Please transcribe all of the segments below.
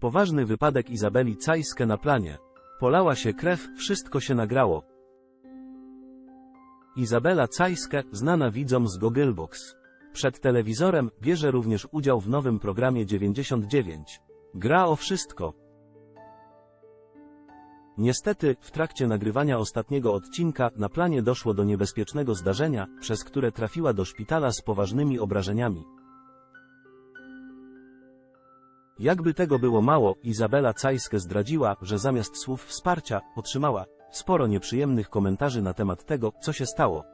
Poważny wypadek Izabeli Cajskę na planie. Polała się krew, wszystko się nagrało. Izabela Cajskę, znana widzom z Gogglebox. Przed telewizorem bierze również udział w nowym programie 99. Gra o wszystko. Niestety, w trakcie nagrywania ostatniego odcinka na planie doszło do niebezpiecznego zdarzenia, przez które trafiła do szpitala z poważnymi obrażeniami. Jakby tego było mało, Izabela Cajskę zdradziła, że zamiast słów wsparcia, otrzymała sporo nieprzyjemnych komentarzy na temat tego, co się stało.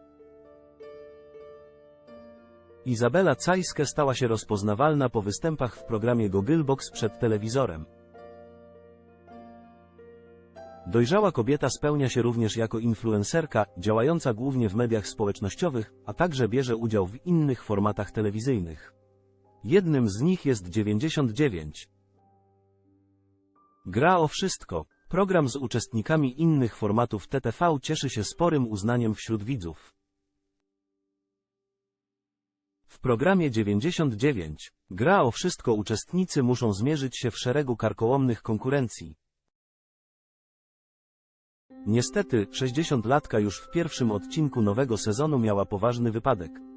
Izabela Cajskę stała się rozpoznawalna po występach w programie Gogglebox przed telewizorem. Dojrzała kobieta spełnia się również jako influencerka, działająca głównie w mediach społecznościowych, a także bierze udział w innych formatach telewizyjnych. Jednym z nich jest 99. Gra o wszystko. Program z uczestnikami innych formatów TTV cieszy się sporym uznaniem wśród widzów. W programie 99 Gra o wszystko uczestnicy muszą zmierzyć się w szeregu karkołomnych konkurencji. Niestety, 60-latka już w pierwszym odcinku nowego sezonu miała poważny wypadek.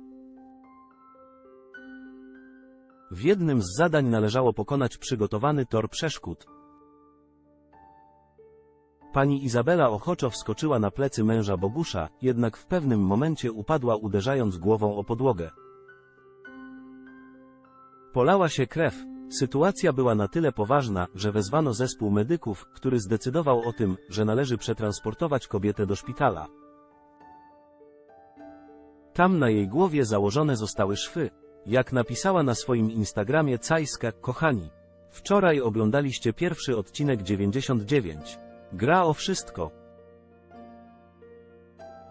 W jednym z zadań należało pokonać przygotowany tor przeszkód. Pani Izabela ochoczo wskoczyła na plecy męża Bogusza, jednak w pewnym momencie upadła uderzając głową o podłogę. Polała się krew. Sytuacja była na tyle poważna, że wezwano zespół medyków, który zdecydował o tym, że należy przetransportować kobietę do szpitala. Tam na jej głowie założone zostały szwy. Jak napisała na swoim Instagramie Cajska, kochani. Wczoraj oglądaliście pierwszy odcinek 99. Gra o wszystko.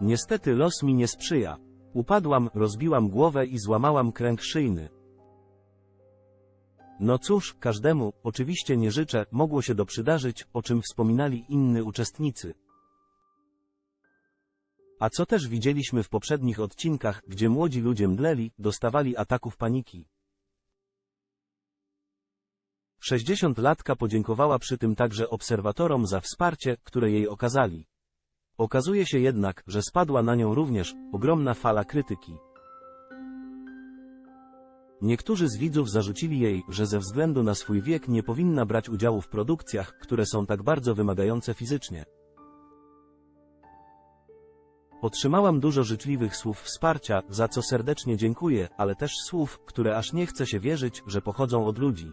Niestety los mi nie sprzyja. Upadłam, rozbiłam głowę i złamałam kręg szyjny. No cóż, każdemu, oczywiście nie życzę, mogło się do przydarzyć, o czym wspominali inni uczestnicy. A co też widzieliśmy w poprzednich odcinkach, gdzie młodzi ludzie mdleli, dostawali ataków paniki. 60-latka podziękowała przy tym także obserwatorom za wsparcie, które jej okazali. Okazuje się jednak, że spadła na nią również ogromna fala krytyki. Niektórzy z widzów zarzucili jej, że ze względu na swój wiek nie powinna brać udziału w produkcjach, które są tak bardzo wymagające fizycznie. Otrzymałam dużo życzliwych słów wsparcia, za co serdecznie dziękuję, ale też słów, które aż nie chce się wierzyć, że pochodzą od ludzi.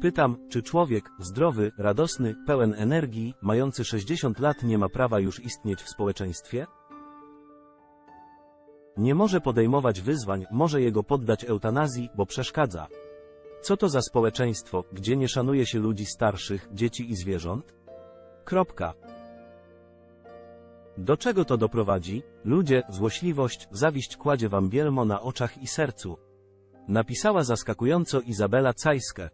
Pytam, czy człowiek, zdrowy, radosny, pełen energii, mający 60 lat nie ma prawa już istnieć w społeczeństwie? Nie może podejmować wyzwań, może jego poddać eutanazji, bo przeszkadza. Co to za społeczeństwo, gdzie nie szanuje się ludzi starszych, dzieci i zwierząt? Kropka. Do czego to doprowadzi? Ludzie, złośliwość, zawiść kładzie wam bielmo na oczach i sercu. Napisała zaskakująco Izabela Cajskę.